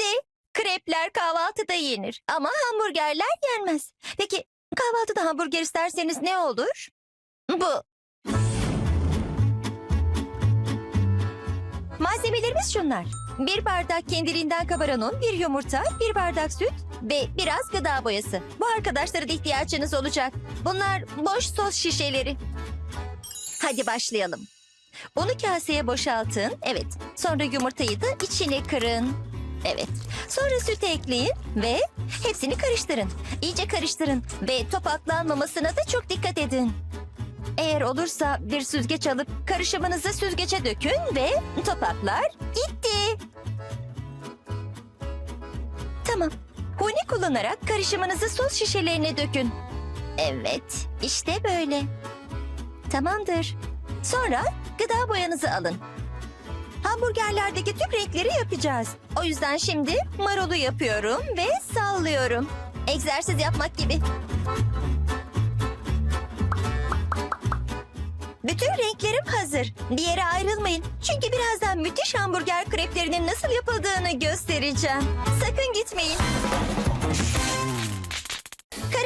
Bildi. Krepler kahvaltıda yenir ama hamburgerler yenmez. Peki kahvaltıda hamburger isterseniz ne olur? Bu. Malzemelerimiz şunlar. Bir bardak kendiliğinden kabaran un, bir yumurta, bir bardak süt ve biraz gıda boyası. Bu arkadaşlara da ihtiyacınız olacak. Bunlar boş sos şişeleri. Hadi başlayalım. Unu kaseye boşaltın. Evet. Sonra yumurtayı da içine kırın. Evet. Sonra sütü ekleyin ve hepsini karıştırın. İyice karıştırın ve topaklanmamasına da çok dikkat edin. Eğer olursa bir süzgeç alıp karışımınızı süzgece dökün ve topaklar gitti. Tamam. Huni kullanarak karışımınızı sos şişelerine dökün. Evet, işte böyle. Tamamdır. Sonra gıda boyanızı alın. Hamburgerlerdeki tüm renkleri yapacağız. O yüzden şimdi marulu yapıyorum ve sallıyorum. Egzersiz yapmak gibi. Bütün renklerim hazır. Bir yere ayrılmayın. Çünkü birazdan müthiş hamburger kreplerinin nasıl yapıldığını göstereceğim. Sakın gitmeyin.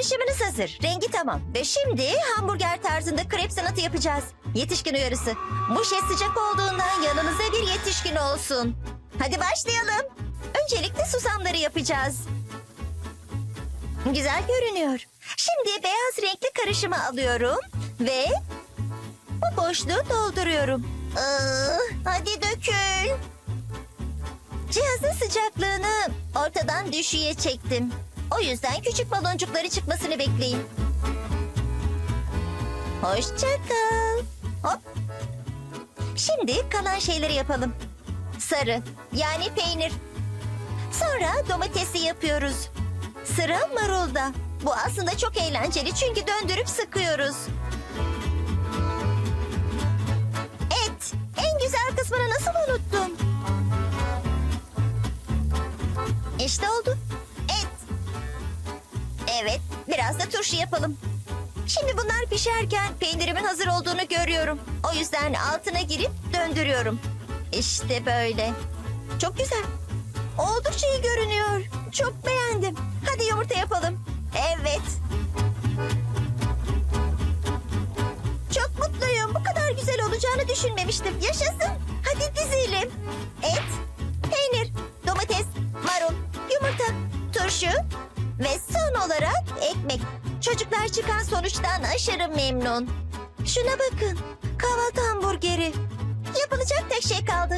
Karışımınız hazır. Rengi tamam. Ve şimdi hamburger tarzında krep sanatı yapacağız. Yetişkin uyarısı. Bu şey sıcak olduğundan yanınıza bir yetişkin olsun. Hadi başlayalım. Öncelikle susamları yapacağız. Güzel görünüyor. Şimdi beyaz renkli karışımı alıyorum ve bu boşluğu dolduruyorum. Iı, hadi dökün. Cihazın sıcaklığını ortadan düşüğe çektim. O yüzden küçük baloncukları çıkmasını bekleyin. Hoşça kal. Hop. Şimdi kalan şeyleri yapalım. Sarı yani peynir. Sonra domatesi yapıyoruz. Sıra marulda. Bu aslında çok eğlenceli çünkü döndürüp sıkıyoruz. Et. En güzel kısmını nasıl unuttum? İşte oldu. Et. Evet, biraz da turşu yapalım. Şimdi bunlar pişerken peynirimin hazır olduğunu görüyorum. O yüzden altına girip döndürüyorum. İşte böyle. Çok güzel. Oldukça iyi görünüyor. Çok beğendim. Hadi yumurta yapalım. Evet. Çok mutluyum. Bu kadar güzel olacağını düşünmemiştim. Yaşasın. Hadi dizelim. Et, peynir, domates, marul, yumurta, turşu ve. Çocuklar çıkan sonuçtan aşırı memnun. Şuna bakın. Kahvaltı hamburgeri. Yapılacak tek şey kaldı.